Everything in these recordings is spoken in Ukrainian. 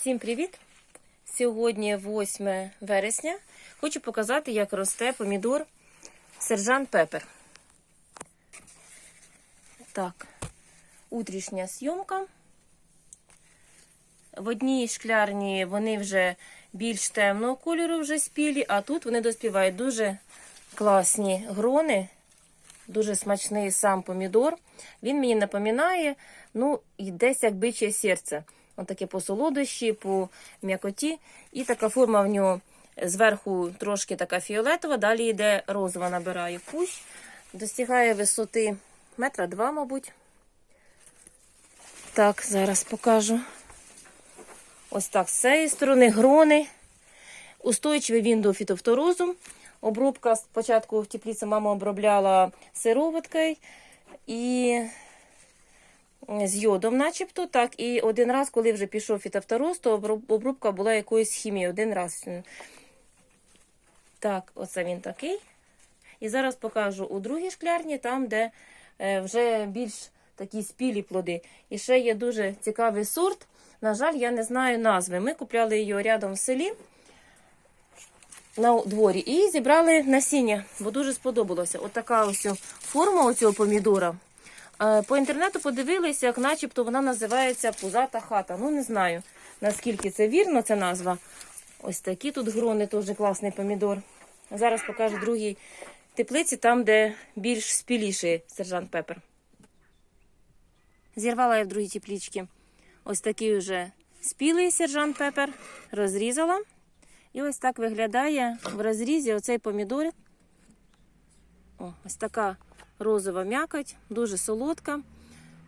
Всім привіт! Сьогодні 8 вересня. Хочу показати, як росте помідор сержант Пепер. Так, утрішня зйомка. В одній шклярні вони вже більш темного кольору вже спілі, а тут вони доспівають дуже класні грони. Дуже смачний сам помідор. Він мені напоминає, ну, і десь як биче серце. Таке по солодощі, по м'якоті. І така форма в нього зверху трошки така фіолетова, далі йде розова, набирає кущ. Достигає висоти метра два, мабуть. Так, зараз покажу. Ось так, з цієї сторони грони. Устойчивий він до фітофторозу. Обробка спочатку в теплиці мама обробляла сироваткою і з йодом, начебто. Так, і один раз, коли вже пішов фітофтороз, то обробка була якоюсь хімією. Один раз. Так, оце він такий. І зараз покажу у другій шклярні, там, де е, вже більш такі спілі плоди. І ще є дуже цікавий сорт. На жаль, я не знаю назви. Ми купляли його рядом в селі на дворі і зібрали насіння, бо дуже сподобалося. От така ось форма у цього помідора. Е, По інтернету подивилися, як начебто вона називається пузата хата. Ну, не знаю, наскільки це вірно, ця назва. Ось такі тут грони, теж класний помідор. Зараз покажу другій теплиці, там, де більш спіліший сержант Пепер. Зірвала я в другій теплічці ось такий вже спілий сержант Пепер, розрізала. І ось так виглядає в розрізі оцей помідор. О, ось така розова м'якоть, дуже солодка.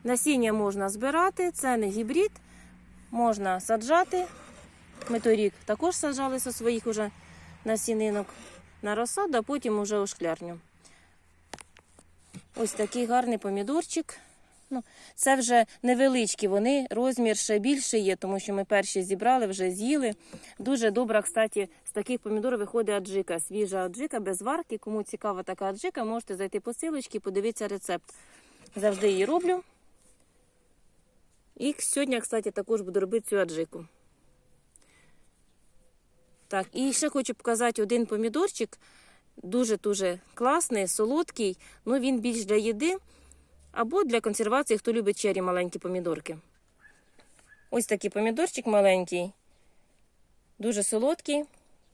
Насіння можна збирати, це не гібрид, можна саджати. Ми торік також саджали зі своїх уже насінинок на розсаду, а потім уже у шклярню. Ось такий гарний помідорчик. Ну, Це вже невеличкі, вони розмір ще більше є, тому що ми перші зібрали, вже з'їли. Дуже добра, кстати, з таких помідорів виходить аджика, свіжа аджика без варки. Кому цікава така аджика, можете зайти по силочці і подивитися рецепт. Завжди її роблю. І сьогодні, кстати, також буду робити цю аджику. Так, і ще хочу показати один помідорчик. Дуже-дуже класний, солодкий, ну він більш для їди. Або для консервації, хто любить чері маленькі помідорки. Ось такий помідорчик маленький, дуже солодкий,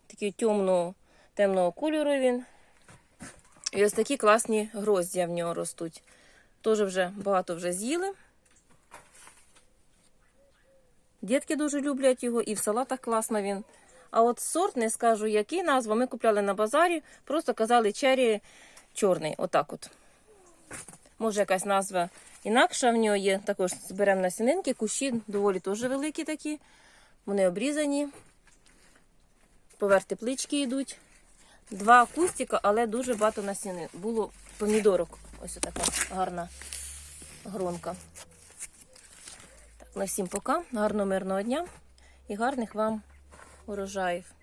такий темного, темного кольору він. І ось такі класні гроздя в нього ростуть. Теж вже багато вже з'їли. Дітки дуже люблять його, і в салатах класно він. А от сорт, не скажу, який назва, ми купляли на базарі, просто казали чері чорний. Отак от. Може, якась назва інакша в нього є. Також зберемо насінинки, кущі доволі теж великі такі. Вони обрізані. Поверх теплички йдуть. Два кустика, але дуже багато насінин. Було помідорок. Ось така гарна гронка. Так, на всім пока. Гарного мирного дня і гарних вам урожаїв.